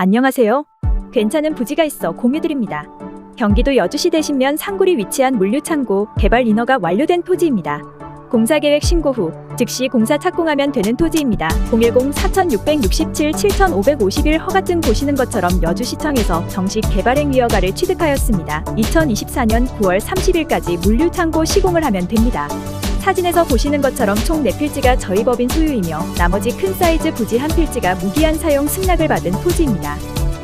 안녕하세요. 괜찮은 부지가 있어 공유드립니다. 경기도 여주시 대신면 상굴이 위치한 물류창고 개발 인허가 완료된 토지입니다. 공사계획 신고 후 즉시 공사 착공하면 되는 토지입니다. 010-4667-7551 허가증 보시는 것처럼 여주시청에서 정식 개발행 위 허가를 취득하였습니다. 2024년 9월 30일까지 물류창고 시공을 하면 됩니다. 사진에서 보시는 것처럼 총 4필지가 저희 법인 소유이며 나머지 큰 사이즈 부지 한 필지가 무기한 사용 승낙을 받은 토지입니다.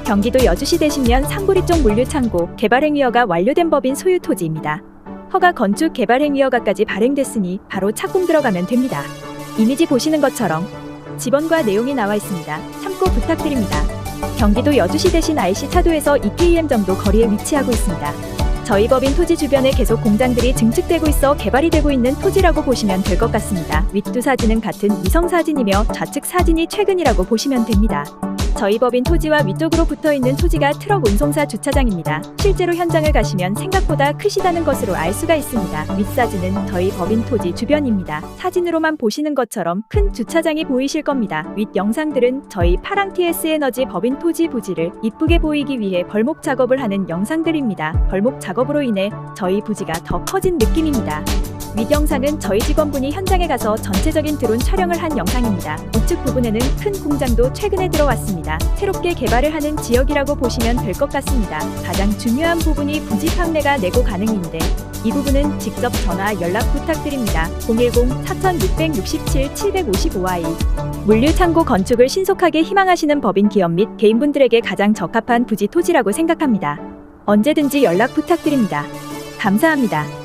경기도 여주시 대신면 상구리 쪽 물류창고 개발행위허가 완료된 법인 소유 토지입니다. 허가 건축 개발행위허가까지 발행됐으니 바로 착공 들어가면 됩니다. 이미지 보시는 것처럼 지번과 내용이 나와 있습니다. 참고 부탁드립니다. 경기도 여주시 대신 IC 차도에서 2km 정도 거리에 위치하고 있습니다. 저희 법인 토지 주변에 계속 공장들이 증축되고 있어 개발이 되고 있는 토지라고 보시면 될 것 같습니다. 윗두 사진은 같은 위성 사진이며 좌측 사진이 최근이라고 보시면 됩니다. 저희 법인 토지와 위쪽으로 붙어 있는 토지가 트럭 운송사 주차장입니다. 실제로 현장을 가시면 생각보다 크시다는 것으로 알 수가 있습니다. 윗사진은 저희 법인 토지 주변입니다. 사진으로만 보시는 것처럼 큰 주차장이 보이실 겁니다. 윗 영상들은 저희 파랑 TS 에너지 법인 토지 부지를 이쁘게 보이기 위해 벌목 작업을 하는 영상들입니다. 벌목 작업으로 인해 저희 부지가 더 커진 느낌입니다. 윗 영상은 저희 직원분이 현장에 가서 전체적인 드론 촬영을 한 영상입니다. 우측 부분에는 큰 공장도 최근에 들어왔습니다. 새롭게 개발을 하는 지역이라고 보시면 될 것 같습니다. 가장 중요한 부분이 부지 판매가 내고 가능인데 이 부분은 직접 전화 연락 부탁드립니다. 010-4667-755i 물류창고 건축을 신속하게 희망하시는 법인 기업 및 개인분들에게 가장 적합한 부지 토지라고 생각합니다. 언제든지 연락 부탁드립니다. 감사합니다.